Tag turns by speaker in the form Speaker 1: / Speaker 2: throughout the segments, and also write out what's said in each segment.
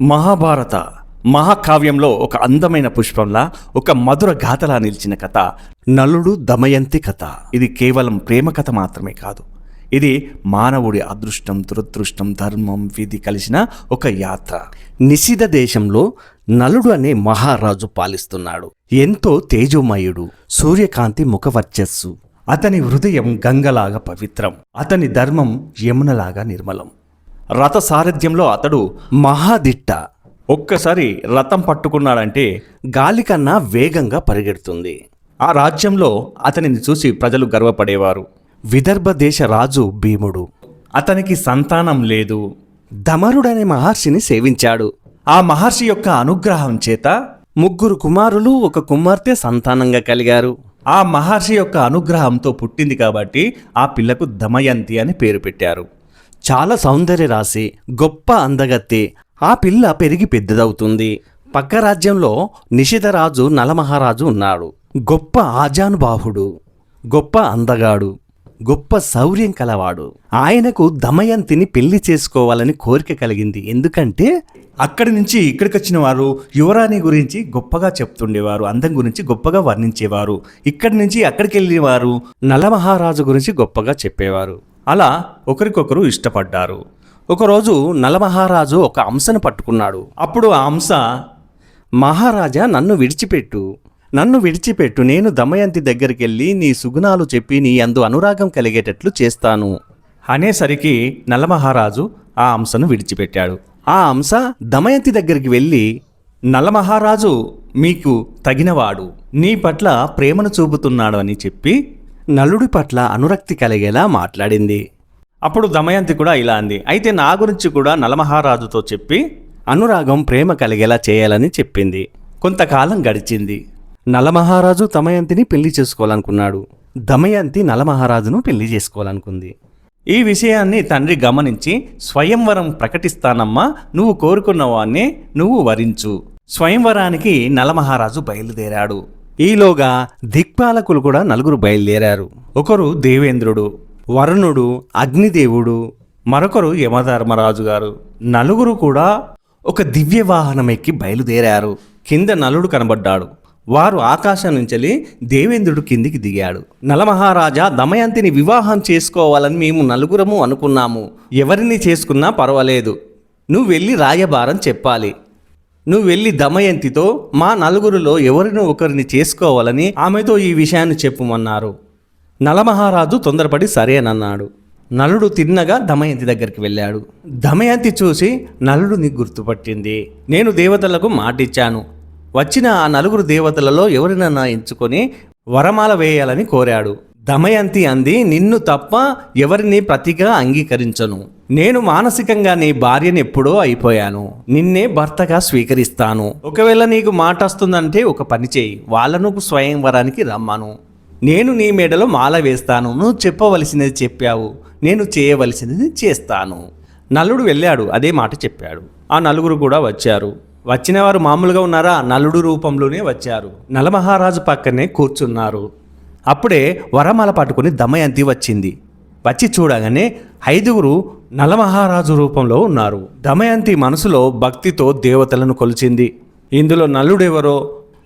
Speaker 1: మహాభారత మహాకావ్యంలో ఒక అందమైన పుష్పంలా ఒక మధుర గాథలా నిలిచిన కథ నలుడు దమయంతి కథ. ఇది కేవలం ప్రేమ కథ మాత్రమే కాదు. ఇది మానవుడి అదృష్టం దురదృష్టం ధర్మం విధి కలిసిన ఒక యాత్ర.
Speaker 2: నిషిధ దేశంలో నలుడు అనే మహారాజు పాలిస్తున్నాడు. ఎంతో తేజోమయుడు సూర్యకాంతి ముఖవర్చస్సు.
Speaker 1: అతని హృదయం గంగలాగా పవిత్రం. అతని ధర్మం యమునలాగా నిర్మలం. రథ సారథ్యంలో అతడు
Speaker 2: మహాదిట్ట.
Speaker 1: ఒక్కసారి రథం పట్టుకున్నాడంటే
Speaker 2: గాలి కన్నా వేగంగా పరిగెడుతుంది.
Speaker 1: ఆ రాజ్యంలో అతనిని చూసి ప్రజలు గర్వపడేవారు.
Speaker 2: విదర్భ దేశ రాజు భీముడు.
Speaker 1: అతనికి సంతానం లేదు.
Speaker 2: దమరుడనే మహర్షిని సేవించాడు.
Speaker 1: ఆ మహర్షి యొక్క అనుగ్రహం చేత
Speaker 2: ముగ్గురు కుమారులు ఒక కుమార్తె సంతానంగా కలిగారు.
Speaker 1: ఆ మహర్షి యొక్క అనుగ్రహంతో పుట్టింది కాబట్టి ఆ పిల్లకు దమయంతి అని పేరు పెట్టారు.
Speaker 2: చాలా సౌందర్య రాశి గొప్ప అందగత్తి. ఆ పిల్ల పెరిగి పెద్దదవుతుంది. పక్క రాజ్యంలో నిషిధరాజు నలమహారాజు ఉన్నాడు. గొప్ప ఆజానుబాహుడు గొప్ప అందగాడు గొప్ప శౌర్యం కలవాడు. ఆయనకు దమయంతిని పెళ్ళి చేసుకోవాలని కోరిక కలిగింది. ఎందుకంటే
Speaker 1: అక్కడి నుంచి ఇక్కడికి వచ్చిన వారు యువరాణి గురించి గొప్పగా చెప్తుండేవారు అందం గురించి గొప్పగా వర్ణించేవారు. ఇక్కడి నుంచి అక్కడికి వెళ్ళేవారు
Speaker 2: నలమహారాజు గురించి గొప్పగా చెప్పేవారు.
Speaker 1: అలా ఒకరికొకరు ఇష్టపడ్డారు.
Speaker 2: ఒకరోజు నలమహారాజు ఒక అంశను పట్టుకున్నాడు.
Speaker 1: అప్పుడు ఆ అంశ
Speaker 2: మహారాజా నన్ను విడిచిపెట్టు. నన్ను విడిచిపెట్టు. నేను దమయంతి దగ్గరికి వెళ్ళి నీ సుగుణాలు చెప్పి నీ అందు అనురాగం కలిగేటట్లు చేస్తాను.
Speaker 1: అనేసరికి నలమహారాజు ఆ అంశను విడిచిపెట్టాడు.
Speaker 2: ఆ అంశ దమయంతి దగ్గరికి వెళ్ళి
Speaker 1: నలమహారాజు మీకు తగినవాడు. నీ పట్ల ప్రేమను చూపుతున్నాడు అని చెప్పి
Speaker 2: నలుడి పట్ల అనురక్తి కలిగేలా మాట్లాడింది.
Speaker 1: అప్పుడు దమయంతి కూడా ఇలా అంది. అయితే నా గురించి కూడా నలమహారాజుతో చెప్పి
Speaker 2: అనురాగం ప్రేమ కలిగేలా చేయాలని చెప్పింది.
Speaker 1: కొంతకాలం గడిచింది.
Speaker 2: నలమహారాజు దమయంతిని పెళ్ళి చేసుకోవాలనుకున్నాడు. దమయంతి నలమహారాజును పెళ్ళి చేసుకోవాలనుకుంది.
Speaker 1: ఈ విషయాన్ని తండ్రి గమనించి స్వయంవరం ప్రకటిస్తానమ్మా నువ్వు కోరుకున్న వాణ్ణి నువ్వు వరించు. స్వయంవరానికి నలమహారాజు బయలుదేరాడు.
Speaker 2: ఈలోగా దిక్పాలకులు కూడా నలుగురు బయలుదేరారు.
Speaker 1: ఒకరు దేవేంద్రుడు
Speaker 2: వరుణుడు అగ్నిదేవుడు
Speaker 1: మరొకరు యమధర్మరాజు గారు నలుగురు కూడా ఒక దివ్య వాహనం ఎక్కి బయలుదేరారు. కింద నలుడు కనబడ్డాడు. వారు ఆకాశం నుంచి దేవేంద్రుడు కిందికి దిగాడు.
Speaker 2: నలమహారాజా దమయంతిని వివాహం చేసుకోవాలని మేము నలుగురము అనుకున్నాము.
Speaker 1: ఎవరిని చేసుకున్నా పర్వాలేదు.
Speaker 2: నువ్వు వెళ్ళి రాయబారం చెప్పాలి.
Speaker 1: నువ్వు వెళ్ళి దమయంతితో మా నలుగురిలో ఎవరినో ఒకరిని చేసుకోవాలని ఆమెతో ఈ విషయాన్ని చెప్పుమన్నారు. నలమహారాజు తొందరపడి సరేనన్నాడు నలుడు తిన్నగా దమయంతి దగ్గరికి వెళ్ళాడు. దమయంతి చూసి నలుడుని గుర్తుపట్టింది. నేను దేవతలకు మాటిచ్చాను. వచ్చిన ఆ నలుగురు దేవతలలో ఎవరినన్నా ఎంచుకొని వరమాల వేయాలని కోరాడు. దమయంతి అంది నిన్ను తప్ప ఎవరిని ప్రతిగా అంగీకరించను. నేను మానసికంగా నీ భార్యని ఎప్పుడో అయిపోయాను. నిన్నే భర్తగా స్వీకరిస్తాను. ఒకవేళ నీకు మాట వస్తుందంటే ఒక పని చేయి. వాళ్ళను స్వయంవరానికి రమ్మను. నేను నీ మెడలో మాల వేస్తాను. నువ్వు చెప్పవలసినది చెప్పావు. నేను చేయవలసినది చేస్తాను. నలుడు వెళ్ళాడు. అదే మాట చెప్పాడు. ఆ నలుగురు కూడా వచ్చారు. వచ్చిన వారు మామూలుగా ఉన్నారా? నలుడు రూపంలోనే వచ్చారు. నలమహారాజు పక్కనే కూర్చున్నారు. అప్పుడే వరమాల పట్టుకుని దమయంతి వచ్చింది. వచ్చి చూడగానే ఐదుగురు నలమహారాజు రూపంలో ఉన్నారు. దమయంతి మనసులో భక్తితో దేవతలను కొలిచింది. ఇందులో నలుడెవరో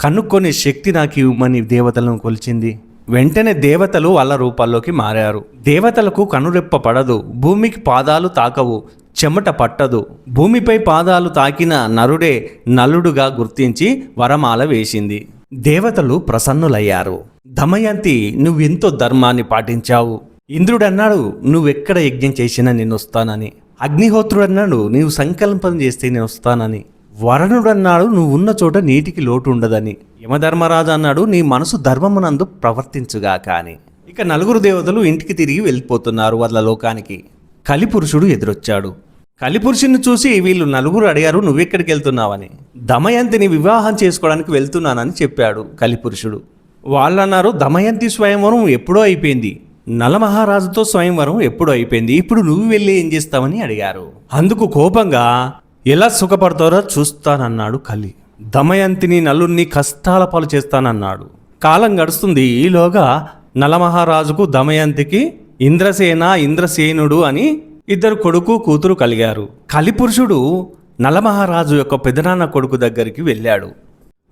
Speaker 1: కనుక్కొని శక్తి నాకు ఇవ్వమని దేవతలను కొలిచింది. వెంటనే దేవతలు వాళ్ళ రూపాల్లోకి మారారు. దేవతలకు కనురెప్ప పడదు భూమికి పాదాలు తాకవు చెమట పట్టదు. భూమిపై పాదాలు తాకిన నరుడే నలుడుగా గుర్తించి వరమాల వేసింది. దేవతలు ప్రసన్నులయ్యారు. దమయంతి నువ్వెంతో ధర్మాన్ని పాటించావు? ఇంద్రుడన్నాడు నువ్వెక్కడ యజ్ఞం చేసినా నేను వస్తానని. అగ్నిహోత్రుడు అన్నాడు నీవు సంకల్పం చేస్తే నేను వస్తానని. వరుణుడు అన్నాడు నువ్వు ఉన్న చోట నీటికి లోటు ఉండదని. యమధర్మరాజు అన్నాడు నీ మనసు ధర్మమునందు ప్రవర్తించుగాక అని. ఇక నలుగురు దేవతలు ఇంటికి తిరిగి వెళ్ళిపోతున్నారు వాళ్ళ లోకానికి. కలిపురుషుడు ఎదురొచ్చాడు. కలిపురుషుని చూసి వీళ్ళు నలుగురు అడిగారు నువ్వెక్కడికి వెళ్తున్నావని? దమయంతిని వివాహం చేసుకోవడానికి వెళ్తున్నానని చెప్పాడు కలిపురుషుడు. వాళ్ళన్నారు దమయంతి స్వయంవరం ఎప్పుడో అయిపోయింది. నలమహారాజుతో స్వయంవరం ఎప్పుడు అయిపోయింది. ఇప్పుడు నువ్వు వెళ్ళి ఏం చేస్తావని అడిగారు. అందుకు కోపంగా ఎలా సుఖపడతారో చూస్తానన్నాడు కలి. దమయంతిని నలుణ్ణి కష్టాల పాలు చేస్తానన్నాడు. కాలం గడుస్తుంది. ఈలోగా నలమహారాజుకు దమయంతికి ఇంద్రసేన ఇంద్రసేనుడు అని ఇద్దరు కొడుకు కూతురు కలిగారు. కలిపురుషుడు నలమహారాజు యొక్క పెదనాన్న కొడుకు దగ్గరికి వెళ్ళాడు.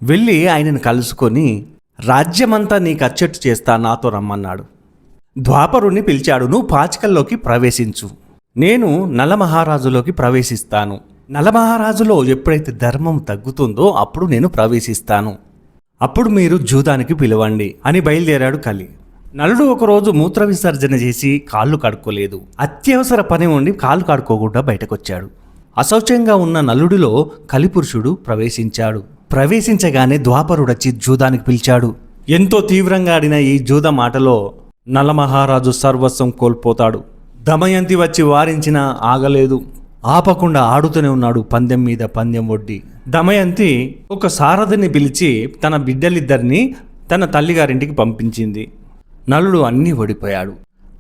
Speaker 1: వెళ్ళి ఆయనను కలుసుకొని రాజ్యమంతా నీకు అచ్చట్టు చేస్తా నాతో రమ్మన్నాడు. ద్వాపరుణ్ణి పిలిచాడు. నువ్వు పాచికల్లోకి ప్రవేశించు. నేను నలమహారాజులోకి ప్రవేశిస్తాను. నలమహారాజులో ఎప్పుడైతే ధర్మం తగ్గుతుందో అప్పుడు నేను ప్రవేశిస్తాను. అప్పుడు మీరు జూదానికి పిలవండి అని బయలుదేరాడు కలి. నలుడు ఒకరోజు మూత్ర విసర్జన చేసి కాళ్ళు కడుక్కోలేదు. అత్యవసర పని ఉండి కాళ్ళు కడుక్కోకుండా బయటకొచ్చాడు. అశౌచ్యంగా ఉన్న నలుడిలో కలిపురుషుడు ప్రవేశించాడు. ప్రవేశించగానే ద్వాపరుడచ్చి జూదానికి పిలిచాడు. ఎంతో తీవ్రంగా ఆడిన ఈ జూద మాటలో నలమహారాజు సర్వస్వం కోల్పోతాడు. దమయంతి వచ్చి వారించినా ఆగలేదు. ఆపకుండా ఆడుతూనే ఉన్నాడు పందెం మీద పందెం ఒడ్డి. దమయంతి ఒక సారథిని పిలిచి తన బిడ్డలిద్దరిని తన తల్లిగారింటికి పంపించింది. నలుడు అన్నీ ఓడిపోయాడు.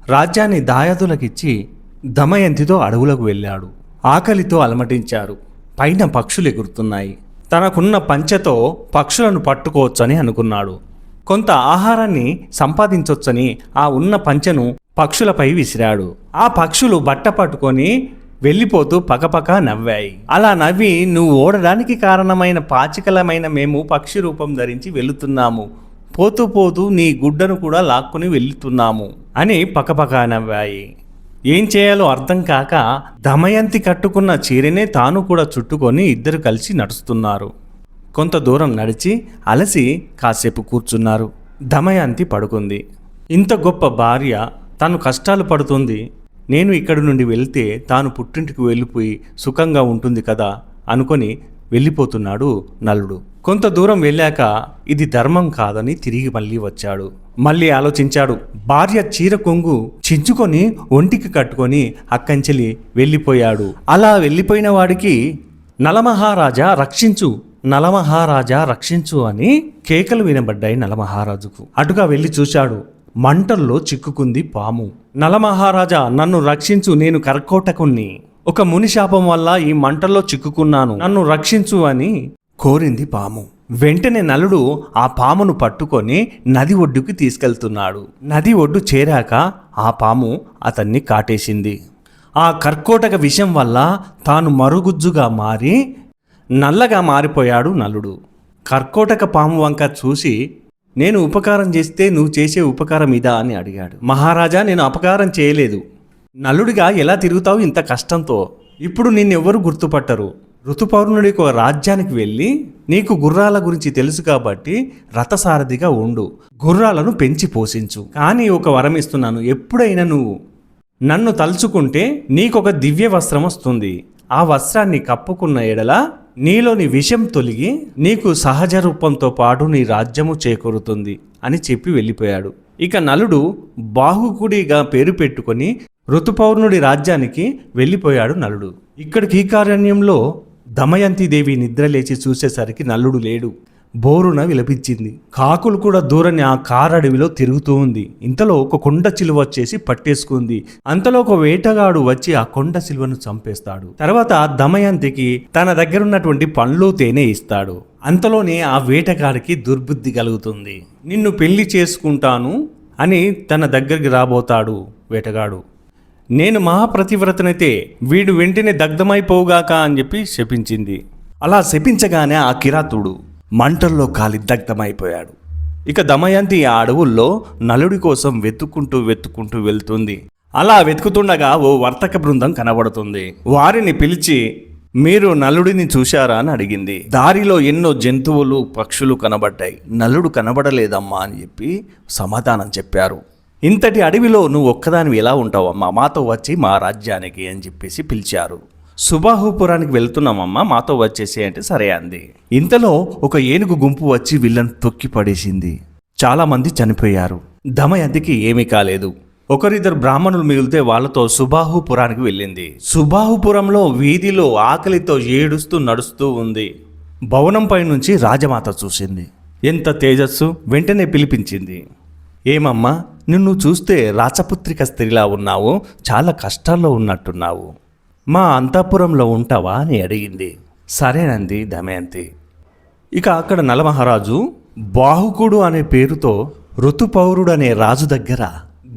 Speaker 1: రాజ్యాన్ని దాయాదులకిచ్చి దమయంతితో అడవులకు వెళ్ళాడు. ఆకలితో అలమటించారు. పైన పక్షులు ఎగురుతున్నాయి. తనకున్న పంచెతో పక్షులను పట్టుకోవచ్చని అనుకున్నాడు. కొంత ఆహారాన్ని సంపాదించొచ్చని ఆ ఉన్న పంచెను పక్షులపై విసిరాడు. ఆ పక్షులు బట్ట పట్టుకొని వెళ్ళిపోతూ పకపక నవ్వాయి. అలా నవ్వి నువ్వు ఓడడానికి కారణమైన పాచికలమైన మేము పక్షి రూపం ధరించి వెళుతున్నాము. పోతూ పోతూ నీ గుడ్డను కూడా లాక్కుని వెళ్తున్నాము అని పకపక నవ్వాయి. ఏం చేయాలో అర్థం కాక దమయంతి కట్టుకున్న చీరనే తాను కూడా చుట్టుకొని ఇద్దరు కలిసి నడుస్తున్నారు. కొంత దూరం నడిచి అలసి కాసేపు కూర్చున్నారు. దమయంతి పడుకుంది. ఇంత గొప్ప భార్య తాను కష్టాలు పడుతుంది. నేను ఇక్కడి నుండి వెళ్తే తాను పుట్టింటికి వెళ్ళిపోయి సుఖంగా ఉంటుంది కదా అనుకొని వెళ్ళిపోతున్నాడు నలుడు. కొంత దూరం వెళ్ళాక ఇది ధర్మం కాదని తిరిగి మళ్ళీ వచ్చాడు. మళ్ళీ ఆలోచించాడు. భార్య చీర కొంగు చించుకొని ఒంటికి కట్టుకొని అక్కంచెలి వెళ్ళిపోయాడు. అలా వెళ్ళిపోయిన వాడికి నలమహారాజా రక్షించు నలమహారాజా రక్షించు అని కేకలు వినబడ్డాయి నలమహారాజుకు. అటుగా వెళ్ళి చూశాడు. మంటల్లో చిక్కుకుంది పాము. నలమహారాజా నన్ను రక్షించు నేను కర్కోటకుణ్ణి. ఒక ముని శాపం వల్ల ఈ మంటల్లో చిక్కుకున్నాను. నన్ను రక్షించు అని కోరింది పాము. వెంటనే నలుడు ఆ పామును పట్టుకొని నది ఒడ్డుకి తీసుకెళ్తున్నాడు. నది ఒడ్డు చేరాక ఆ పాము అతన్ని కాటేసింది. ఆ కర్కోటక విషం వల్ల తాను మరుగుజ్జుగా మారి నల్లగా మారిపోయాడు నలుడు. కర్కోటక పాము వంక చూసి నేను ఉపకారం చేస్తే నువ్వు చేసే ఉపకారం ఇదా? అని అడిగాడు. మహారాజా నేను అపకారం చేయలేదు. నలుడిగా ఎలా తిరుగుతావు ఇంత కష్టంతో? ఇప్పుడు నిన్నెవ్వరు గుర్తుపట్టరు. ఋతుపౌర్ణుడి ఒక రాజ్యానికి వెళ్ళి నీకు గుర్రాల గురించి తెలుసు కాబట్టి రథసారథిగా ఉండు. గుర్రాలను పెంచి పోషించు. కానీ ఒక వరం ఇస్తున్నాను. ఎప్పుడైనా నువ్వు నన్ను తలుచుకుంటే నీకొక దివ్య వస్త్రం వస్తుంది. ఆ వస్త్రాన్ని కప్పుకున్న ఎడల నీలోని విషం తొలగి నీకు సహజ రూపంతో పాటు నీ రాజ్యము చేకూరుతుంది అని చెప్పి వెళ్ళిపోయాడు. ఇక నలుడు బాహుకుడిగా పేరు పెట్టుకొని ఋతుపౌర్ణుడి రాజ్యానికి వెళ్ళిపోయాడు నలుడు. ఇక్కడికి ఈ కారణ్యంలో దమయంతిదేవి నిద్రలేచి చూసేసరికి నల్లుడు లేడు. బోరున విలపించింది. కాకులు కూడా దూరని ఆ కారడవిలో తిరుగుతూ ఉంది. ఇంతలో ఒక కొండ చిలువ వచ్చేసి పట్టేసుకుంది. అంతలో ఒక వేటగాడు వచ్చి ఆ కొండ చిలువను చంపేస్తాడు. తర్వాత దమయంతికి తన దగ్గరున్నటువంటి పండ్లు తేనె ఇస్తాడు. అంతలోనే ఆ వేటగాడికి దుర్బుద్ధి కలుగుతుంది. నిన్ను పెళ్ళి చేసుకుంటాను అని తన దగ్గరికి రాబోతాడు వేటగాడు. నేను మహాప్రతివ్రతనైతే వీడు వెంటనే దగ్ధమైపోగాక అని చెప్పి శపించింది. అలా శపించగానే ఆ కిరాతుడు మంటల్లో కాలి దగ్ధమైపోయాడు. ఇక దమయంతి ఆ అడవుల్లో నలుడి కోసం వెతుక్కుంటూ వెతుక్కుంటూ వెళ్తుంది. అలా వెతుకుతుండగా ఓ వర్తక బృందం కనబడుతుంది. వారిని పిలిచి మీరు నలుడిని చూశారా? అని అడిగింది. దారిలో ఎన్నో జంతువులు పక్షులు కనబడ్డాయి. నలుడు కనబడలేదమ్మా అని చెప్పి సమాధానం చెప్పారు. ఇంతటి అడవిలో నువ్వు ఒక్కదానివి ఎలా ఉంటావమ్మా? మాతో వచ్చి మా రాజ్యానికి అని చెప్పేసి పిలిచారు. సుబాహుపురానికి వెళ్తున్నామమ్మా మాతో వచ్చేసి అంటే సరే అంది. ఇంతలో ఒక ఏనుగు గుంపు వచ్చి వీళ్ళని తొక్కి పడేసింది. చాలామంది చనిపోయారు. దమయంతికి ఏమీ కాలేదు. ఒకరిద్దరు బ్రాహ్మణులు మిగిలితే వాళ్ళతో సుబాహుపురానికి వెళ్ళింది. సుబాహుపురంలో వీధిలో ఆకలితో ఏడుస్తూ నడుస్తూ ఉంది. భవనంపై నుంచి రాజమాత చూసింది. ఎంత తేజస్సు! వెంటనే పిలిపించింది. ఏమమ్మా నిన్ను చూస్తే రాచపుత్రిక స్త్రీలా ఉన్నావు చాలా కష్టాల్లో ఉన్నట్టున్నావు. మా అంతఃపురంలో ఉంటావా అని అడిగింది. సరేనంది దమయంతి. ఇక అక్కడ నలమహారాజు బాహుకుడు అనే పేరుతో ఋతుపౌరుడు అనే రాజు దగ్గర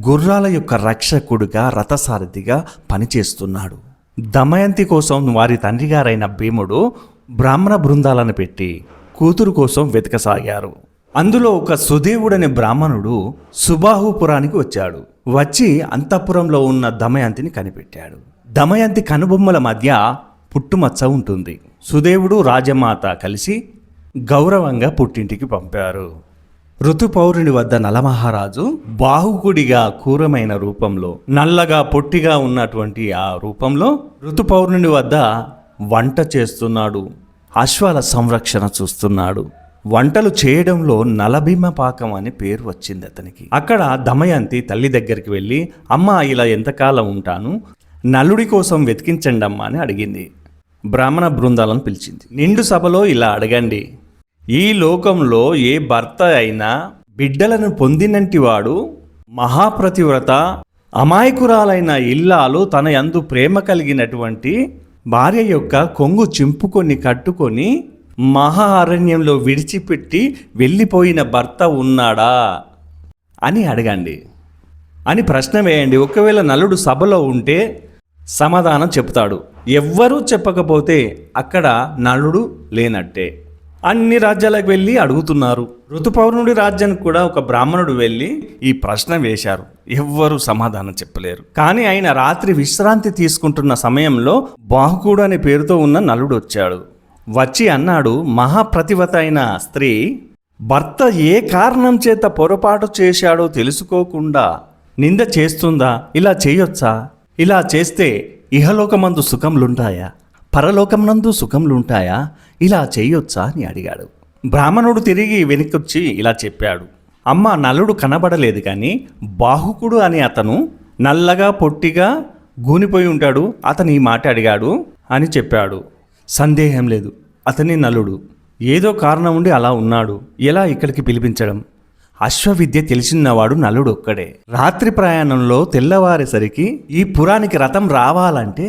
Speaker 1: గుర్రాల యొక్క రక్షకుడుగా రథసారథిగా పనిచేస్తున్నాడు. దమయంతి కోసం వారి తండ్రి గారైన భీముడు బ్రాహ్మణ బృందాలను పెట్టి కూతురు కోసం వెతకసాగారు. అందులో ఒక సుదేవుడనే బ్రాహ్మణుడు సుబాహుపురానికి వచ్చాడు. వచ్చి అంతఃపురంలో ఉన్న దమయంతిని కనిపెట్టాడు. దమయంతి కనుబొమ్మల మధ్య పుట్టుమచ్చ ఉంటుంది. సుదేవుడు రాజమాత కలిసి గౌరవంగా పుట్టింటికి పంపారు. ఋతుపౌరుని వద్ద నలమహారాజు బాహుకుడిగా క్రూరమైన రూపంలో నల్లగా పొట్టిగా ఉన్నటువంటి ఆ రూపంలో ఋతుపౌర్ణుని వద్ద వంట చేస్తున్నాడు. అశ్వాల సంరక్షణ చూస్తున్నాడు. వంటలు చేయడంలో నలభీమ పాకం అని పేరు వచ్చింది అతనికి. అక్కడ దమయంతి తల్లి దగ్గరికి వెళ్ళి అమ్మ ఇలా ఎంతకాలం ఉంటాను? నలుడి కోసం వెతికించండమ్మా అని అడిగింది. బ్రాహ్మణ బృందాలను పిలిచింది. నిండు సభలో ఇలా అడగండి. ఈ లోకంలో ఏ భర్త అయినా బిడ్డలను పొందినంటివాడు మహాప్రతివ్రత అమాయకురాలైన ఇల్లాలు తన యందు ప్రేమ కలిగినటువంటి భార్య యొక్క కొంగు చింపుకొని కట్టుకొని మహా అరణ్యంలో విడిచిపెట్టి వెళ్ళిపోయిన భర్త ఉన్నాడా అని అడగండి. అని ప్రశ్న వేయండి. ఒకవేళ నలుడు సభలో ఉంటే సమాధానం చెప్తాడు. ఎవ్వరూ చెప్పకపోతే అక్కడ నలుడు లేనట్టే. అన్ని రాజ్యాలకు వెళ్ళి అడుగుతున్నారు. ఋతుపౌర్ణుడి రాజ్యానికి కూడా ఒక బ్రాహ్మణుడు వెళ్ళి ఈ ప్రశ్న వేశారు. ఎవ్వరూ సమాధానం చెప్పలేరు. కానీ ఆయన రాత్రి విశ్రాంతి తీసుకుంటున్న సమయంలో బాహుకుడు అనే పేరుతో ఉన్న నలుడు వచ్చాడు. వచ్చి అన్నాడు మహాప్రతివత అయిన స్త్రీ భర్త ఏ కారణం చేత పొరపాటు చేశాడో తెలుసుకోకుండా నింద చేస్తుందా? ఇలా చేయొచ్చా? ఇలా చేస్తే ఇహలోకమందు సుఖంలుంటాయా? పరలోకమునందు సుఖంలుంటాయా? ఇలా చేయొచ్చా అని అడిగాడు. బ్రాహ్మణుడు తిరిగి వెనుకొచ్చి ఇలా చెప్పాడు. అమ్మ నలుడు కనబడలేదు కానీ బాహుకుడు అని అతను నల్లగా పొట్టిగా గూనిపోయి ఉంటాడు. అతను ఈ మాట అడిగాడు అని చెప్పాడు. సందేహం లేదు. అతని నలుడు ఏదో కారణం ఉండి అలా ఉన్నాడు. ఎలా ఇక్కడికి పిలిపించడం? అశ్వవిద్య తెలిసినవాడు నలుడు ఒక్కడే రాత్రి ప్రయాణంలో తెల్లవారేసరికి ఈ పురానికి రథం రావాలంటే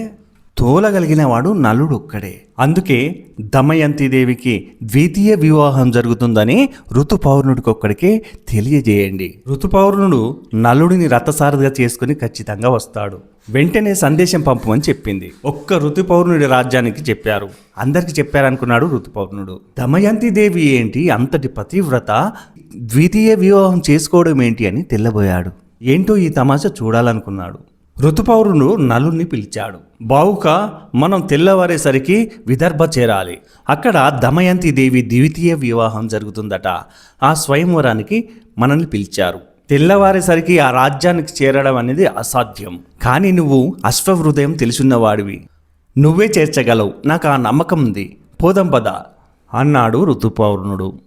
Speaker 1: తోలగలిగిన వాడు నలుడు ఒక్కడే అందుకే దమయంతి దేవికి ద్వితీయ వివాహం జరుగుతుందని ఋతుపౌర్ణుడికి ఒక్కడికే తెలియజేయండి. ఋతుపౌర్ణుడు నలుడిని రథసారథిగా చేసుకుని ఖచ్చితంగా వస్తాడు. వెంటనే సందేశం పంపమని చెప్పింది. ఒక్క ఋతుపౌర్ణుడి రాజ్యానికి చెప్పారు. అందరికి చెప్పారనుకున్నాడు ఋతుపౌర్ణుడు. దమయంతి దేవి ఏంటి? అంతటి పతివ్రత. ద్వితీయ వివాహం చేసుకోవడం ఏంటి అని తెల్లబోయాడు. ఏంటో ఈ తమాషా చూడాలనుకున్నాడు. ఋతుపౌరుడు నలుని పిలిచాడు. బావుక మనం తెల్లవారేసరికి విదర్భ చేరాలి. అక్కడ దమయంతి దేవి ద్వితీయ వివాహం జరుగుతుందట. ఆ స్వయంవరానికి మనల్ని పిలిచారు. తెల్లవారేసరికి ఆ రాజ్యానికి చేరడం అనేది అసాధ్యం. కానీ నువ్వు అశ్వహృదయం తెలుసున్నవాడివి. నువ్వే చేర్చగలవు. నాకు ఆ నమ్మకం ఉంది. పోదం పద అన్నాడు ఋతుపౌర్ణుడు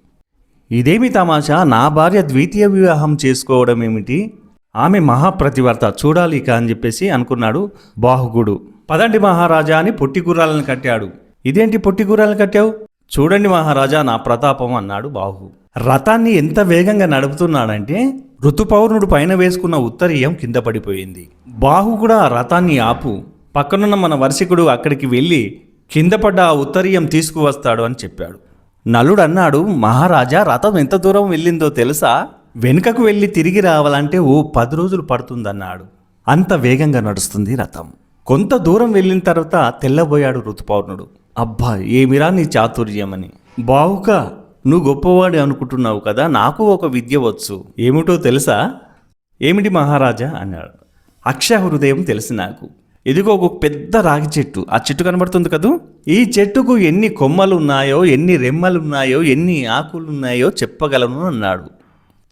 Speaker 1: ఇదేమి తమాషా? నా భార్య ద్వితీయ వివాహం చేసుకోవడం ఏమిటి? ఆమె మహాప్రతివర్త చూడాలి ఇక అని చెప్పేసి అనుకున్నాడు బాహుగుడు. పదండి మహారాజా అని పొట్టి గుర్రాలను కట్టాడు. ఇదేంటి పొట్టి గుర్రాలను కట్టావు? చూడండి మహారాజా నా ప్రతాపం అన్నాడు బాహు. రథాన్ని ఎంత వేగంగా నడుపుతున్నాడంటే ఋతుపౌర్ణుడు పైన వేసుకున్న ఉత్తరీయం కింద పడిపోయింది. బాహు కూడా ఆ రథాన్ని ఆపు. పక్కనున్న మన వర్షికుడు అక్కడికి వెళ్ళి కింద పడ్డ ఆ ఉత్తరీయం తీసుకువస్తాడు అని చెప్పాడు. నలుడు అన్నాడు మహారాజా రథం ఎంత దూరం వెళ్ళిందో తెలుసా? వెనుకకు వెళ్ళి తిరిగి రావాలంటే ఓ పది రోజులు పడుతుందన్నాడు. అంత వేగంగా నడుస్తుంది రథం. కొంత దూరం వెళ్ళిన తర్వాత తెల్లబోయాడు ఋతుపౌర్ణుడు. అబ్బా ఏమిరా నీ చాతుర్యమని. బావుక నువ్వు గొప్పవాడి అనుకుంటున్నావు కదా నాకు ఒక విద్య వచ్చు. ఏమిటో తెలుసా? ఏమిటి మహారాజా? అన్నాడు. అక్ష హృదయం తెలుసు నాకు. ఇదిగో ఒక పెద్ద రాగి చెట్టు. ఆ చెట్టు కనబడుతుంది కదూ? ఈ చెట్టుకు ఎన్ని కొమ్మలు ఉన్నాయో ఎన్ని రెమ్మలు ఉన్నాయో ఎన్ని ఆకులు ఉన్నాయో చెప్పగలను అన్నాడు.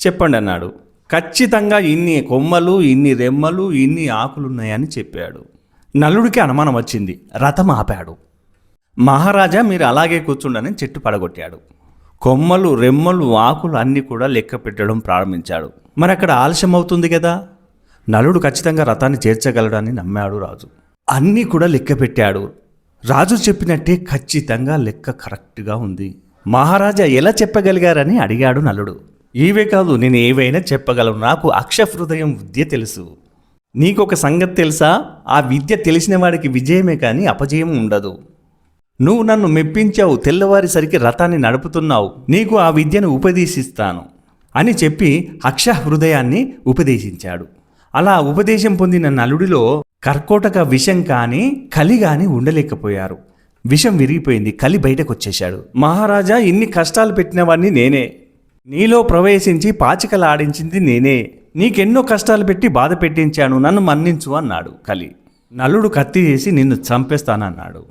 Speaker 1: చెప్పండి అన్నాడు. ఖచ్చితంగా ఇన్ని కొమ్మలు ఇన్ని రెమ్మలు ఇన్ని ఆకులున్నాయని చెప్పాడు. నలుడికి అనుమానం వచ్చింది. రథం ఆపాడు. మహారాజా మీరు అలాగే కూర్చుండని చెట్టు పడగొట్టాడు. కొమ్మలు రెమ్మలు ఆకులు అన్నీ కూడా లెక్క పెట్టడం ప్రారంభించాడు. మరి అక్కడ ఆలస్యం అవుతుంది కదా? నలుడు ఖచ్చితంగా రథాన్ని చేర్చగలడని నమ్మాడు రాజు. అన్నీ కూడా లెక్క పెట్టాడు. రాజు చెప్పినట్టే ఖచ్చితంగా లెక్క కరెక్ట్గా ఉంది. మహారాజా ఎలా చెప్పగలిగారని అడిగాడు నలుడు. ఇవే కాదు నేను ఏవైనా చెప్పగలను. నాకు అక్ష హృదయం విద్య తెలుసు. నీకొక సంగతి తెలుసా? ఆ విద్య తెలిసిన వాడికి విజయమే కానీ అపజయం ఉండదు. నువ్వు నన్ను మెప్పించావు తెల్లవారిసరికి రథాన్ని నడుపుతున్నావు. నీకు ఆ విద్యను ఉపదేశిస్తాను అని చెప్పి అక్ష హృదయాన్ని ఉపదేశించాడు. అలా ఉపదేశం పొందిన నలుడిలో కర్కోటక విషం కానీ కలి కానీ ఉండలేకపోయారు. విషం విరిగిపోయింది కలి బయటకు వచ్చేశాడు మహారాజా ఇన్ని కష్టాలు పెట్టినవాడిని నేనే. నీలో ప్రవేశించి పాచికలాడించింది నేనే. నీకెన్నో కష్టాలు పెట్టి బాధ పెట్టించాను. నన్ను మన్నించు అన్నాడు కలి. నలుడు కత్తి చేసి నిన్ను చంపేస్తానన్నాడు.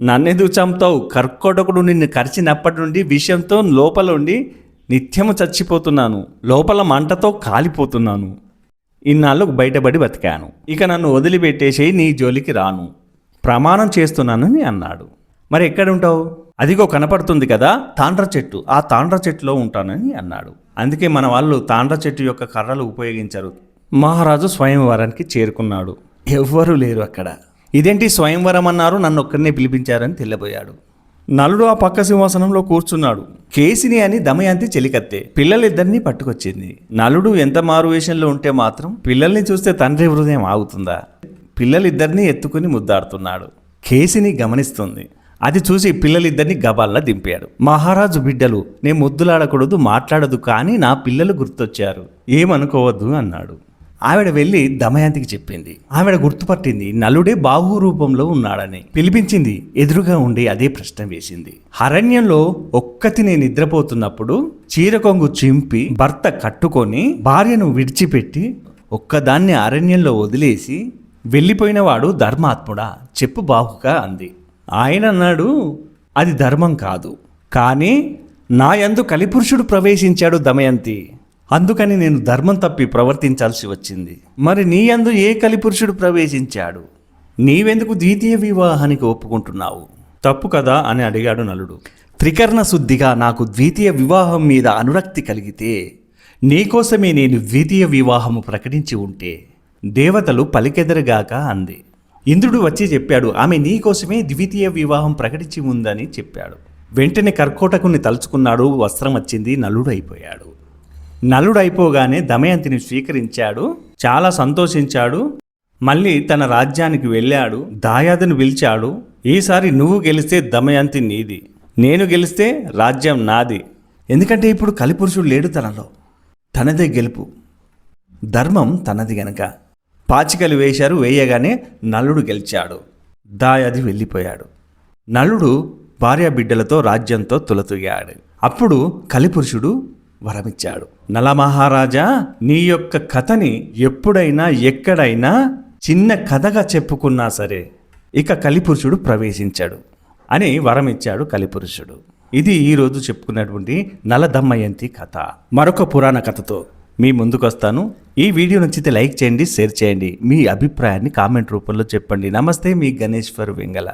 Speaker 1: నన్నెందుకు చంపుతావు? కర్కోటకుడు నిన్ను కరిచినప్పటి నుండి విషయంతో లోపల ఉండి నిత్యము చచ్చిపోతున్నాను. లోపల మంటతో కాలిపోతున్నాను. ఇన్నాళ్ళు బయటపడి బతికాను. ఇక నన్ను వదిలిపెట్టేసి నీ జోలికి రాను. ప్రమాణం చేస్తున్నానని అన్నాడు. మరి ఎక్కడుంటావు అదిగో కనపడుతుంది కదా తాండ్ర చెట్టు. ఆ తాండ్ర చెట్టులో ఉంటానని అన్నాడు. అందుకే మన వాళ్ళు తాండ్ర చెట్టు యొక్క కర్రలు ఉపయోగించరు. మహారాజు స్వయంవరానికి చేరుకున్నాడు. ఎవ్వరూ లేరు అక్కడ. ఇదేంటి స్వయంవరం అన్నారు? నన్ను ఒక్కరినే పిలిపించారని తెల్లబోయాడు. నలుడు ఆ పక్క సింహాసనంలో కూర్చున్నాడు. కేసిని అని దమయంతి చెలికత్తే పిల్లలిద్దరినీ పట్టుకొచ్చింది. నలుడు ఎంత మారు వేషంలో ఉంటే మాత్రం పిల్లల్ని చూస్తే తండ్రి హృదయం ఆగుతుందా? పిల్లలిద్దరినీ ఎత్తుకుని ముద్దాడుతున్నాడు. కేసిని గమనిస్తుంది. అది చూసి పిల్లలిద్దరిని గబాల్లా దింపాడు. మహారాజు బిడ్డలు నేను ముద్దులాడకూడదు మాట్లాడదు కానీ నా పిల్లలు గుర్తొచ్చారు. ఏమనుకోవద్దు అన్నాడు. ఆవిడ వెళ్ళి దమయంతికి చెప్పింది. ఆవిడ గుర్తుపట్టింది నలుడే బాహు రూపంలో ఉన్నాడని. పిలిపించింది ఎదురుగా ఉండి అదే ప్రశ్న వేసింది. అరణ్యంలో ఒక్కతినే నిద్రపోతున్నప్పుడు చీరకొంగు చింపి భర్త కట్టుకొని భార్యను విడిచిపెట్టి ఒక్కదాన్ని అరణ్యంలో వదిలేసి వెళ్ళిపోయినవాడు ధర్మాత్ముడా చెప్పు బాహుగా అంది. ఆయన అన్నాడు అది ధర్మం కాదు. కానీ నా యందు కలిపురుషుడు ప్రవేశించాడు దమయంతి. అందుకని నేను ధర్మం తప్పి ప్రవర్తించాల్సి వచ్చింది. మరి నీ యందు ఏ కలిపురుషుడు ప్రవేశించాడు? నీవెందుకు ద్వితీయ వివాహానికి ఒప్పుకుంటున్నావు? తప్పు కదా? అని అడిగాడు నలుడు. త్రికర్ణ శుద్ధిగా నాకు ద్వితీయ వివాహం మీద అనురక్తి కలిగితే నీకోసమే నేను ద్వితీయ వివాహము ప్రకటించి ఉంటే దేవతలు పలికెదరగాక అంది. ఇంద్రుడు వచ్చి చెప్పాడు ఆమె నీకోసమే ద్వితీయ వివాహం ప్రకటించి ఉందని చెప్పాడు. వెంటనే కర్కోటకుని తలుచుకున్నాడు వస్త్రం వచ్చింది నలుడు అయిపోయాడు నలుడు అయిపోగానే దమయంతిని స్వీకరించాడు చాలా సంతోషించాడు మళ్ళీ తన రాజ్యానికి వెళ్ళాడు దాయాదును పిలిచాడు ఈసారి నువ్వు గెలిస్తే దమయంతి నీది నేను గెలిస్తే రాజ్యం నాది. ఎందుకంటే ఇప్పుడు కలిపురుషుడు లేడు తనలో తనదే గెలుపు ధర్మం తనది గనక. పాచికలు వేశారు వేయగానే నలుడు గెలిచాడు. దాయాది వెళ్ళిపోయాడు. నలుడు భార్య బిడ్డలతో రాజ్యంతో తులతూగాడు. అప్పుడు కలిపురుషుడు వరమిచ్చాడు. నలమహారాజా నీ యొక్క కథని ఎప్పుడైనా ఎక్కడైనా చిన్న కథగా చెప్పుకున్నా సరే ఇక కలిపురుషుడు ప్రవేశించాడు అని వరమిచ్చాడు కలిపురుషుడు. ఇది ఈరోజు చెప్పుకున్నటువంటి నలదమ్మయంతి కథ. మరొక పురాణ కథతో మీ ముందుకొస్తాను ఈ వీడియో నచ్చితే లైక్ చేయండి షేర్ చేయండి. మీ అభిప్రాయాన్ని కామెంట్ రూపంలో చెప్పండి. నమస్తే మీ గణేశ్వర్ వెంగళ.